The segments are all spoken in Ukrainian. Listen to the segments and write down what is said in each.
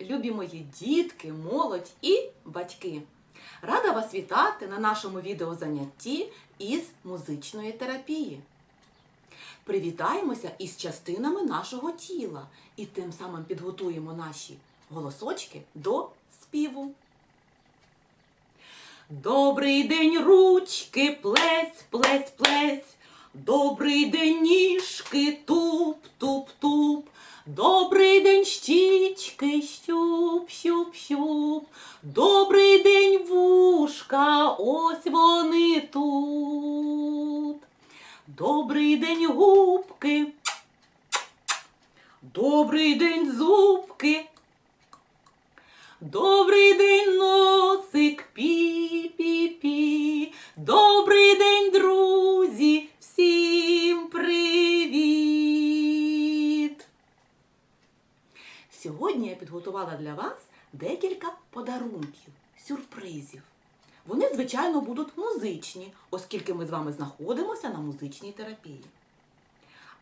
любі мої дітки, молодь і батьки! Рада вас вітати на нашому відеозанятті із музичної терапії. Привітаємося із частинами нашого тіла і тим самим підготуємо наші голосочки до співу. Добрий день, ручки, плесь, плесь, плесь. Добрий день, ніжки, туп, туп, туп. Добрий день, щічки, Добрий день, губки. Добрий день, зубки. Добрий день, носик, пі-пі-пі. Добрий день, друзі, всім привіт! Сьогодні я підготувала для вас декілька подарунків, сюрпризів. Вони, звичайно, будуть музичні, оскільки ми з вами знаходимося на музичній терапії.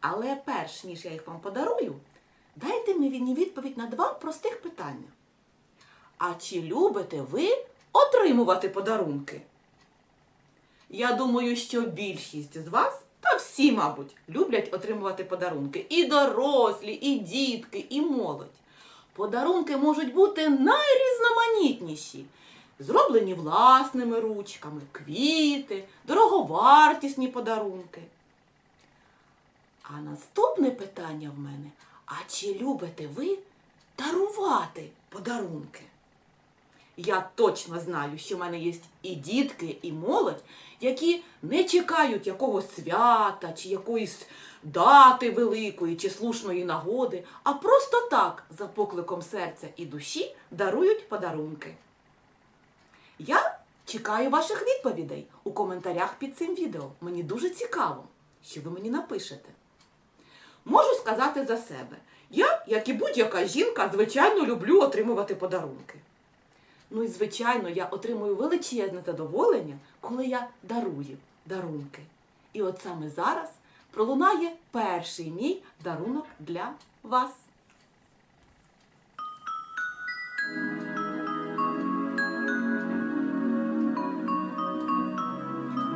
Але перш ніж я їх вам подарую, дайте мені відповідь на два простих питання. А чи любите ви отримувати подарунки? Я думаю, що більшість з вас, та всі, мабуть, люблять отримувати подарунки. І дорослі, і дітки, і молодь. Подарунки можуть бути найрізноманітніші. Зроблені власними ручками, квіти, дороговартісні подарунки. А наступне питання в мене: а чи любите ви дарувати подарунки? Я точно знаю, що в мене є і дітки, і молодь, які не чекають якогось свята чи якоїсь дати великої чи слушної нагоди, а просто так, за покликом серця і душі, дарують подарунки. Чекаю ваших відповідей у коментарях під цим відео. Мені дуже цікаво, що ви мені напишете. Можу сказати за себе. Я, як і будь-яка жінка, звичайно, люблю отримувати подарунки. Ну і звичайно, я отримую величезне задоволення, коли я дарую дарунки. І от саме зараз пролунає перший мій дарунок для вас.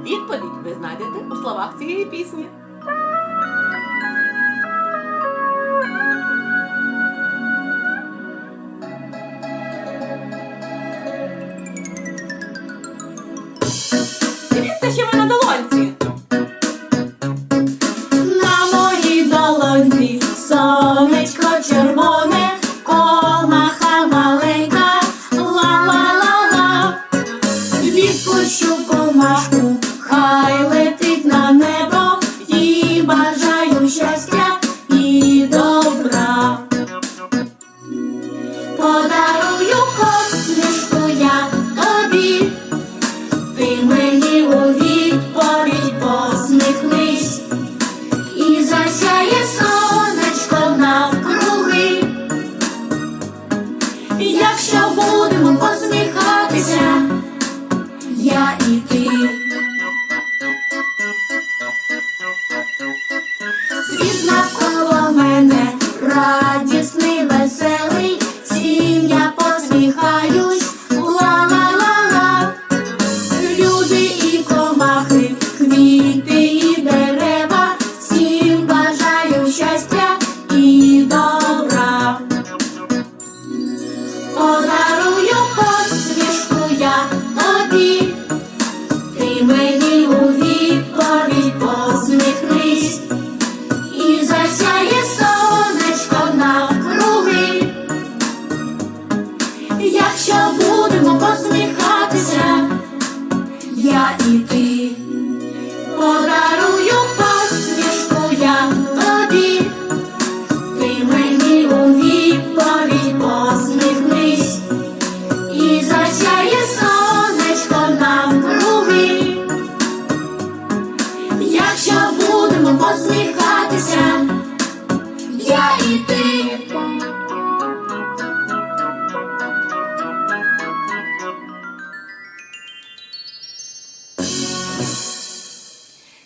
Відповідь ви знайдете у словах цієї пісні.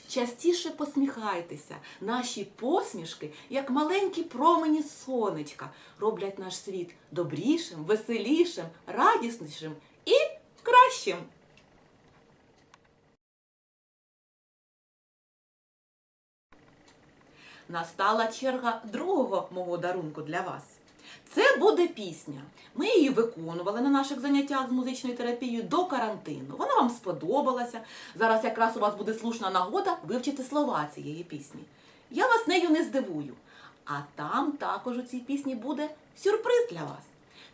Частіше посміхайтеся. Наші посмішки, як маленькі промені сонечка, роблять наш світ добрішим, веселішим, радіснішим і кращим. Настала черга другого мого дарунку для вас. Це буде пісня. Ми її виконували на наших заняттях з музичною терапією до карантину. Вона вам сподобалася. Зараз якраз у вас буде слушна нагода вивчити слова цієї пісні. Я вас нею не здивую. А там також у цій пісні буде сюрприз для вас.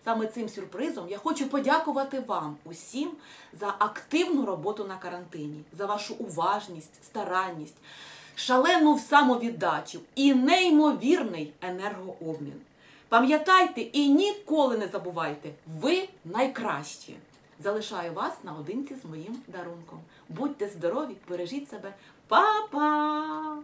Саме цим сюрпризом я хочу подякувати вам усім за активну роботу на карантині, за вашу уважність, старанність, шалену самовіддачу і неймовірний енергообмін. Пам'ятайте і ніколи не забувайте, ви найкращі. Залишаю вас наодинці з моїм дарунком. Будьте здорові, бережіть себе. Па-па!